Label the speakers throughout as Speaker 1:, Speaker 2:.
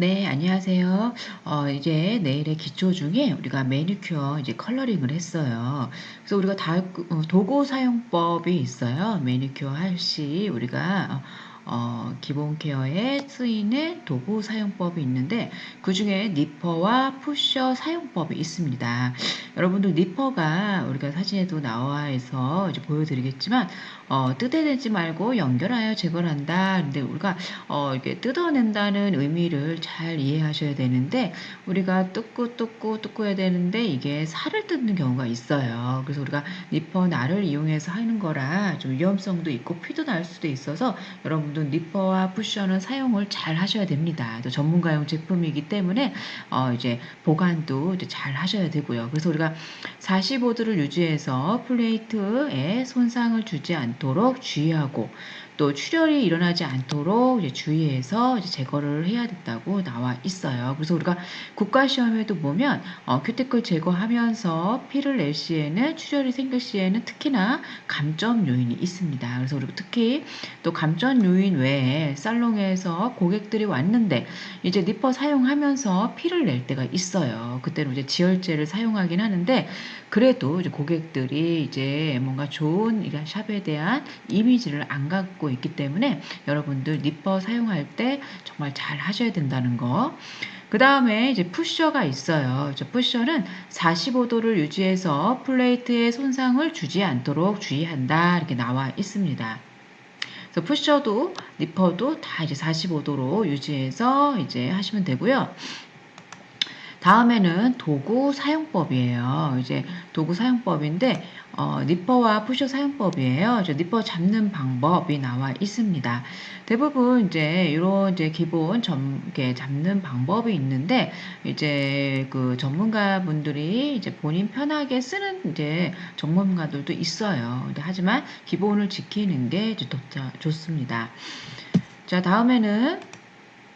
Speaker 1: 네, 안녕하세요. 어, 이제 내일의 기초 중에 우리가 매니큐어 이제 컬러링을 했어요. 그래서 우리가 다, 어, 도구 사용법이 있어요. 매니큐어 할 시 우리가 어, 어, 기본 케어에 쓰이는 도구 사용법이 있는데 그 중에 니퍼와 푸셔 사용법이 있습니다. 여러분들 니퍼가 우리가 사진에도 나와 있어 이제 보여드리겠지만 어, 뜯어내지 말고 연결하여 제거한다. 근데 우리가 어, 이게 뜯어낸다는 의미를 잘 이해하셔야 되는데 우리가 뜯고 뜯고 뜯고 해야 되는데 이게 살을 뜯는 경우가 있어요. 그래서 우리가 니퍼 날을 이용해서 하는 거라 좀 위험성도 있고 피도 날 수도 있어서 여러분 도 니퍼와 쿠션은 사용을 잘 하셔야 됩니다. 또 전문가용 제품이기 때문에 어, 이제 보관도 이제 잘 하셔야 되고요. 그래서 우리가 45도를 유지해서 플레이트에 손상을 주지 않도록 주의하고 또 출혈이 일어나지 않도록 이제 주의해서 이제 제거를 해야 된다고 나와 있어요. 그래서 우리가 국가시험에도 보면 어, 큐티클 제거하면서 피를 낼 시에는 출혈이 생길 시에는 특히나 감점 요인이 있습니다. 그래서 우리가 특히 또 감점 요인 외에 살롱에서 고객들이 왔는데 이제 니퍼 사용하면서 피를 낼 때가 있어요. 그때는 이제 지혈제를 사용하긴 하는데 그래도 이제 고객들이 이제 뭔가 좋은 샵에 대한 이미지를 안 갖고 있기 때문에 여러분들 니퍼 사용할 때 정말 잘 하셔야 된다는 거. 그 다음에 이제 푸셔가 있어요. 푸셔는 45도를 유지해서 플레이트에 손상을 주지 않도록 주의한다. 이렇게 나와 있습니다. 그래서 푸셔도 니퍼도 다 이제 45도로 유지해서 이제 하시면 되고요. 다음에는 도구 사용법이에요. 이제 도구 사용법인데 어, 니퍼와 푸셔 사용법이에요. 저 니퍼 잡는 방법이 나와 있습니다. 대부분 이제 이런 이제 기본 점, 이렇게 잡는 방법이 있는데 이제 그 전문가분들이 이제 본인 편하게 쓰는 이제 전문가들도 있어요. 하지만 기본을 지키는 게더 좋습니다. 자, 다음에는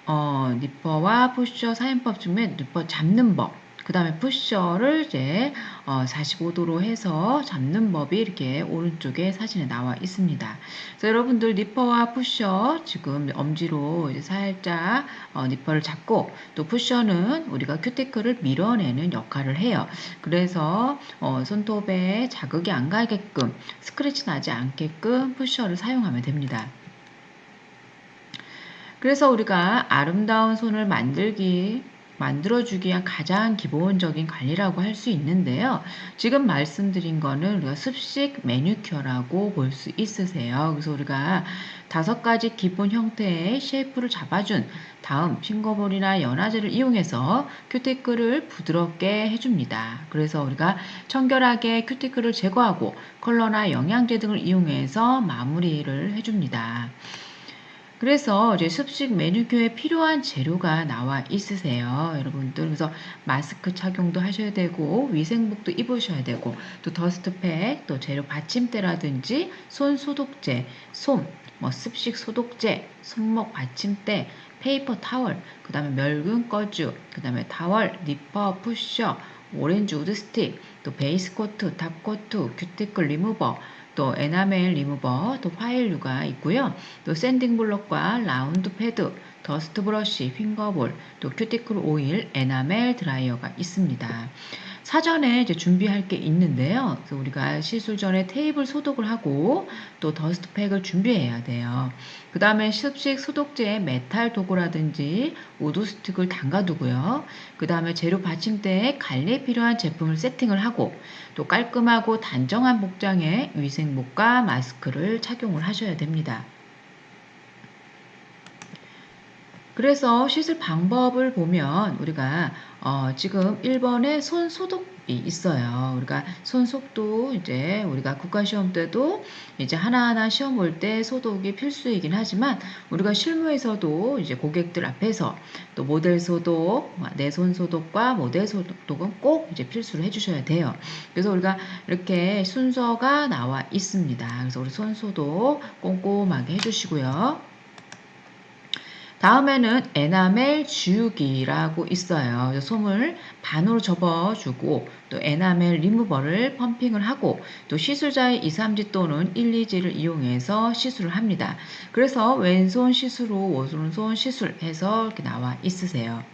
Speaker 1: 어, 니퍼와 푸셔 사용법 중에 니퍼 잡는 법. 그 다음에 푸셔를 이제 어 45도로 해서 잡는 법이 이렇게 오른쪽에 사진에 나와 있습니다. 그래서 여러분들 니퍼와 푸셔 지금 엄지로 살짝 어 니퍼를 잡고 또 푸셔는 우리가 큐티클을 밀어내는 역할을 해요. 그래서 어 손톱에 자극이 안 가게끔 스크래치 나지 않게끔 푸셔를 사용하면 됩니다. 그래서 우리가 아름다운 손을 만들기 만들어주기 위한 가장 기본적인 관리라고 할 수 있는데요. 지금 말씀드린 거는 우리가 습식 매니큐어라고 볼 수 있으세요. 그래서 우리가 다섯 가지 기본 형태의 쉐이프를 잡아준 다음 핑거볼이나 연화제를 이용해서 큐티클을 부드럽게 해줍니다. 그래서 우리가 청결하게 큐티클을 제거하고 컬러나 영양제 등을 이용해서 마무리를 해줍니다. 그래서 이제 습식 메뉴큐에 필요한 재료가 나와 있으세요. 여러분들. 그래서 마스크 착용도 하셔야 되고, 위생복도 입으셔야 되고, 또 더스트팩, 또 재료 받침대라든지, 손 소독제, 솜, 뭐 습식 소독제, 손목 받침대, 페이퍼 타월, 그 다음에 멸균 꺼주, 그 다음에 타월, 니퍼, 푸셔, 오렌지 우드 스틱, 또 베이스 코트, 탑 코트, 큐티클 리무버, 또 에나멜 리무버, 또 파일류가 있고요. 또 샌딩 블록과 라운드 패드, 더스트 브러쉬, 핑거볼, 또 큐티클 오일, 에나멜 드라이어가 있습니다. 사전에 이제 준비할 게 있는데요. 그래서 우리가 시술 전에 테이블 소독을 하고 또 더스트팩을 준비해야 돼요. 그 다음에 습식 소독제 메탈 도구라든지 우드 스틱을 담가두고요. 그 다음에 재료 받침대에 관리에 필요한 제품을 세팅을 하고 또 깔끔하고 단정한 복장에 위생복과 마스크를 착용을 하셔야 됩니다. 그래서 씻을 방법을 보면 우리가 어 지금 1번에 손 소독이 있어요. 우리가 손 속도 이제 우리가 국가 시험 때도 이제 하나하나 시험 볼 때 소독이 필수이긴 하지만 우리가 실무에서도 이제 고객들 앞에서 또 모델 소독, 내 손 소독과 모델 소독은 꼭 이제 필수로 해주셔야 돼요. 그래서 우리가 이렇게 순서가 나와 있습니다. 그래서 우리 손 소독 꼼꼼하게 해주시고요. 다음에는 에나멜 지우기라고 있어요. 솜을 반으로 접어주고 또 에나멜 리무버를 펌핑을 하고 또 시술자의 2, 3지 또는 1, 2지를 이용해서 시술을 합니다. 그래서 왼손 시술 후 오른손 시술해서 이렇게 나와 있으세요.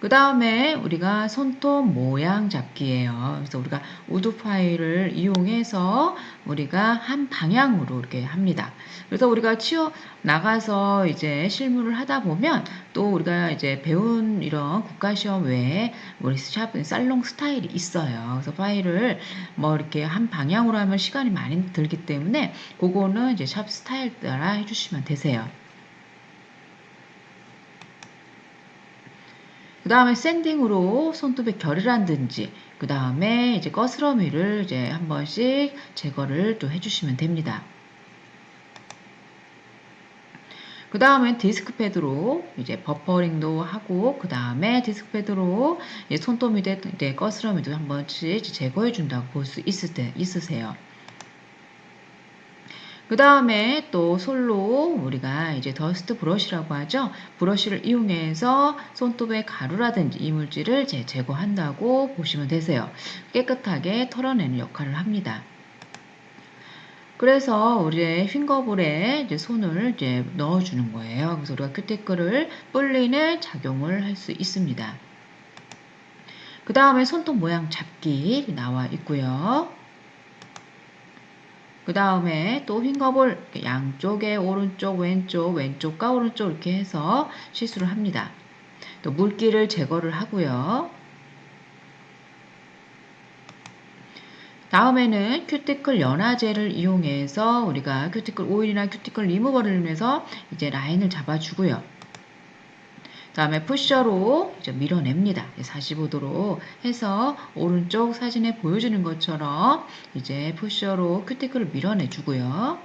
Speaker 1: 그 다음에 우리가 손톱 모양 잡기예요. 그래서 우리가 우드 파일을 이용해서 우리가 한 방향으로 이렇게 합니다. 그래서 우리가 치어 나가서 이제 실무를 하다 보면 또 우리가 이제 배운 이런 국가시험 외에 우리 샵 살롱 스타일이 있어요. 그래서 파일을 뭐 이렇게 한 방향으로 하면 시간이 많이 들기 때문에 그거는 이제 샵 스타일 따라 해주시면 되세요. 그 다음에 샌딩으로 손톱에 결을 한든지 그 다음에 이제 거스러미를 이제 한 번씩 제거를 또 해주시면 됩니다. 그 다음에 디스크 패드로 이제 버퍼링도 하고 그 다음에 디스크 패드로 손톱 밑에 거스러미도 한 번씩 제거해 준다고 볼 수 있으세요. 그 다음에 또 솔로 우리가 이제 더스트 브러쉬라고 하죠. 브러쉬를 이용해서 손톱의 가루라든지 이물질을 제, 제거한다고 보시면 되세요. 깨끗하게 털어내는 역할을 합니다. 그래서 우리의 핑거볼에 이제 손을 이제 넣어주는 거예요. 그래서 우리가 큐티클을 불리는 작용을 할 수 있습니다. 그 다음에 손톱 모양 잡기 나와 있고요. 그 다음에 또 핑거볼 양쪽에 오른쪽 왼쪽 왼쪽과 오른쪽 이렇게 해서 시술을 합니다. 또 물기를 제거를 하고요. 다음에는 큐티클 연화제를 이용해서 우리가 큐티클 오일이나 큐티클 리무버를 이용해서 이제 라인을 잡아주고요. 다음에 푸셔로 이제 밀어냅니다. 45도로 해서 오른쪽 사진에 보여주는 것처럼 이제 푸셔로 큐티클을 밀어내주고요.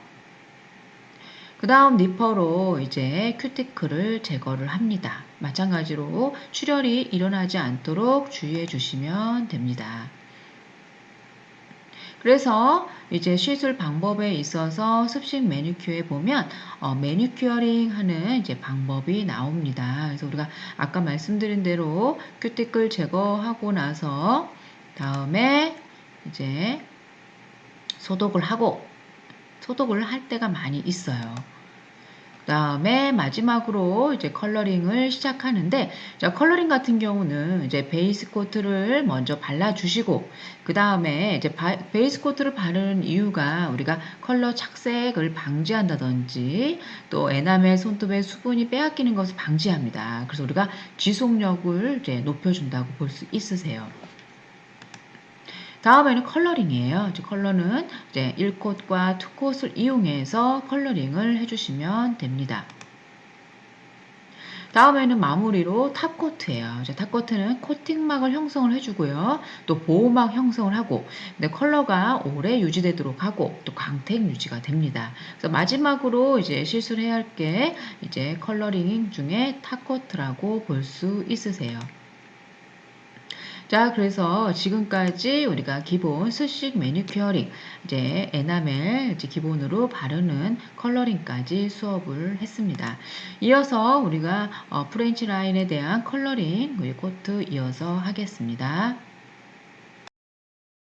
Speaker 1: 그 다음 니퍼로 이제 큐티클을 제거를 합니다. 마찬가지로 출혈이 일어나지 않도록 주의해 주시면 됩니다. 그래서 이제 시술 방법에 있어서 습식 매니큐어에 보면 어, 매니큐어링 하는 이제 방법이 나옵니다. 그래서 우리가 아까 말씀드린 대로 큐티클 제거하고 나서 다음에 이제 소독을 하고 소독을 할 때가 많이 있어요. 그 다음에 마지막으로 이제 컬러링을 시작하는데 자 컬러링 같은 경우는 이제 베이스 코트를 먼저 발라주시고 그 다음에 이제 바, 베이스 코트를 바르는 이유가 우리가 컬러 착색을 방지한다든지 또 에나멜 손톱의 수분이 빼앗기는 것을 방지합니다. 그래서 우리가 지속력을 이제 높여준다고 볼 수 있으세요. 다음에는 컬러링이에요. 이제 컬러는 이제 1콧과 2콧을 이용해서 컬러링을 해주시면 됩니다. 다음에는 마무리로 탑코트예요. 이제 탑코트는 코팅막을 형성을 해주고요. 또 보호막 형성을 하고, 근데 컬러가 오래 유지되도록 하고, 또 광택 유지가 됩니다. 그래서 마지막으로 이제 실수를 해야 할 게 이제 컬러링 중에 탑코트라고 볼 수 있으세요. 자, 그래서 지금까지 우리가 기본 스식 매니큐어링, 이제 에나멜 이제 기본으로 바르는 컬러링까지 수업을 했습니다. 이어서 우리가 어, 프렌치 라인에 대한 컬러링 코트 이어서 하겠습니다.